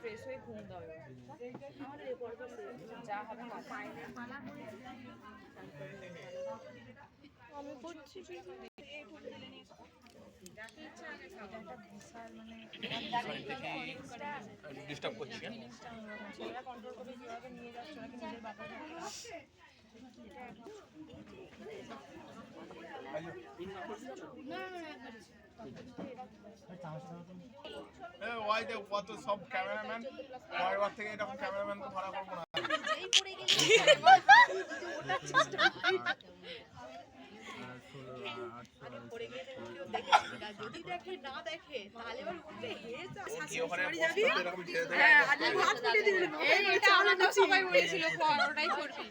Fresh হয়ে ঘুম দাও আমাদের এ পর্বে যা হবে আমি করছি ডিস্টার্ব করছি কন্ট্রোল করে কীভাবে নিয়ে যাচ্ছে ওরা নিজের বাপের ওয়াই দে কত সব ক্যামেরাম্যান পরের বার থেকে এরকম ক্যামেরাম্যান তো ভাড়া করব না ওটাই করবি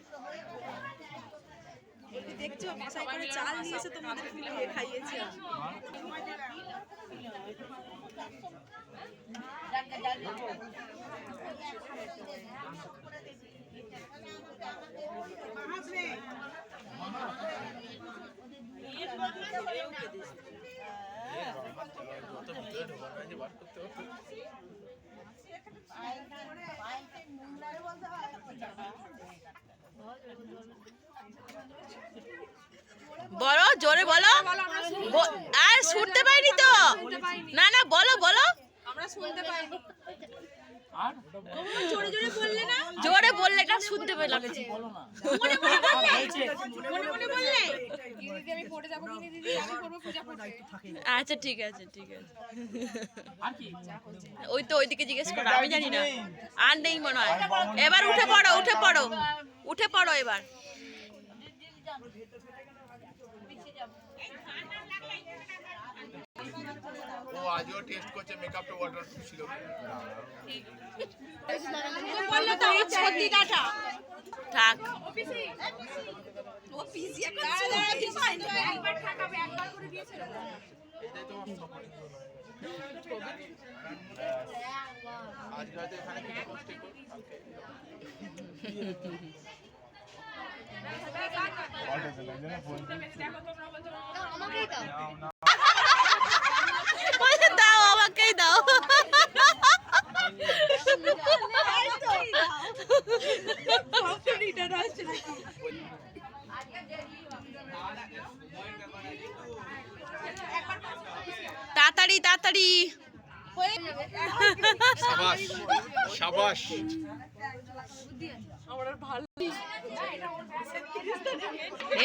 দেখছ বাসায় করে চাল নিয়ে এসে তোমাদের ফুলিয়ে খাইয়েছি। যত বলো, জোরে বলো। আর শুনতে পাইনি তো? না না, বলো বলো। আমরা শুনতে পাইনি জোরে বললে? না শুনতে পেলাম আচ্ছা ঠিক আছে ঠিক আছে। ওই তো ওইদিকে জিজ্ঞেস করো, আমি জানি না। আর নেই মনে হয়। এবার উঠে পড়ো উঠে পড়ো। উঠে পড়ো এবার। ও আজও টেস্ট করছে মেকআপটা ওয়াটার ছিল। থাক। ও পিসি এখন দাঁড়া দাঁড়া পিছনে একবার ঠাকাবে একবার করে দিয়েছিল এটাই তোমার সম্মানিত আজকে হয়তো এখানে কিছু পোস্টে করব কালকে বলে, দাও আমাকেই দাও তাড়াতাড়ি।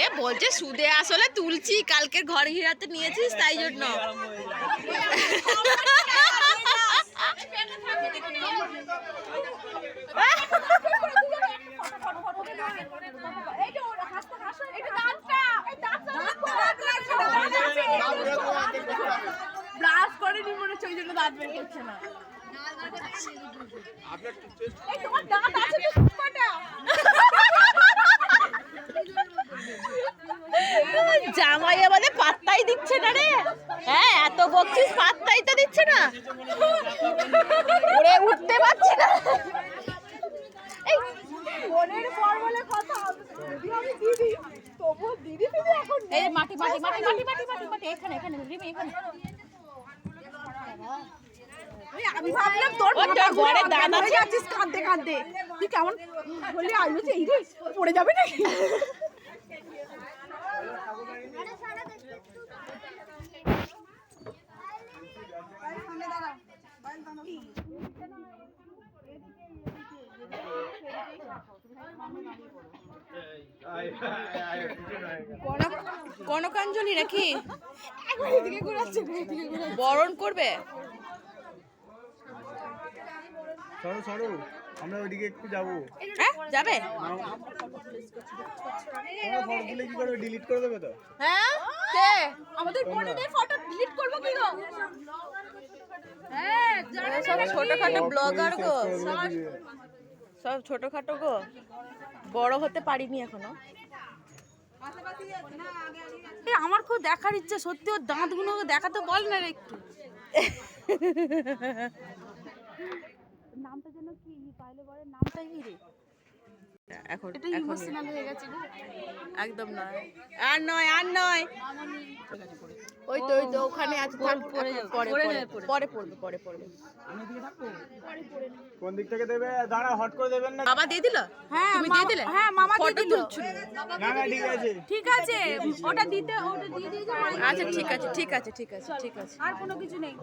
এ বলছে সুদে আসলে তুলছি কালকে ঘর ঘিরাতে নিয়েছিস তাই জন্য ব্রাশ করেনি মনে হচ্ছে ওই জন্য বের না। আপনার টেস্ট এই তোমার দাঁত আছে তো সুপাটা জামাই আমাদের পাত্তাই দিচ্ছে না রে। হ্যাঁ এত বকছিস পাত্তাই তো দিচ্ছে না। ওরে উঠতে পারছি না। এই মনের পর বলে কথা দিদি আমি দিদি তবু দিদি দিদি এখন এই মাটি মাটি মাটি মাটি মাটি মাটি। মাটি। এখানে এখানে রিমি এখানে। আমি ভাবলাম তোর ও, তোর আছে? কাঁদতে কাঁদতে। তুই কেমন বললি আমি বলছি এই রে পড়ে যাবে নাকি? কনকাঞ্জলি নাকি? বরণ করবে? সরো সরো। আমরা ওইদিকে একটু যাব। হ্যাঁ যাবে? তোমরা ফটো তুলে কি করবে? ডিলিট করে দেবে তো? হ্যাঁ? কে? আমাদের ফোনে ফটো ডিলিট করব কি গো? হ্যাঁ সব ছোটখাটো ব্লগার গো। সব ছোটখাটো গো। বড় হতে পারিনি এখনও। আমার খুব দেখার ইচ্ছে। সত্যি ওর দাঁতগুলো দেখাতে বল না রে একটু। নামটা যেন কি? পাইলে বলে নামটা কি রে? এখন এটা ইমোশনাল হয়ে গেছে গো। একদম নয়। আর নয় আর নয়। ওই তো ওই তো ওখানে থাক পরে পরে পরে পড়বে পরে পড়বে। কোন দিক থেকে দেবে? দাঁড়া হট করে দেবেন না। বাবা দিয়ে দিল? হ্যাঁ তুমি দিয়ে দিলে? হ্যাঁ মামা দিয়ে ফটো দিল। না না ঠিক আছে। ঠিক আছে। ওটা দিতে ওটা দিয়ে দিয়েছে আচ্ছা ঠিক আছে ঠিক আছে ঠিক আছে ঠিক আছে। আর কোনো কিছু নেই।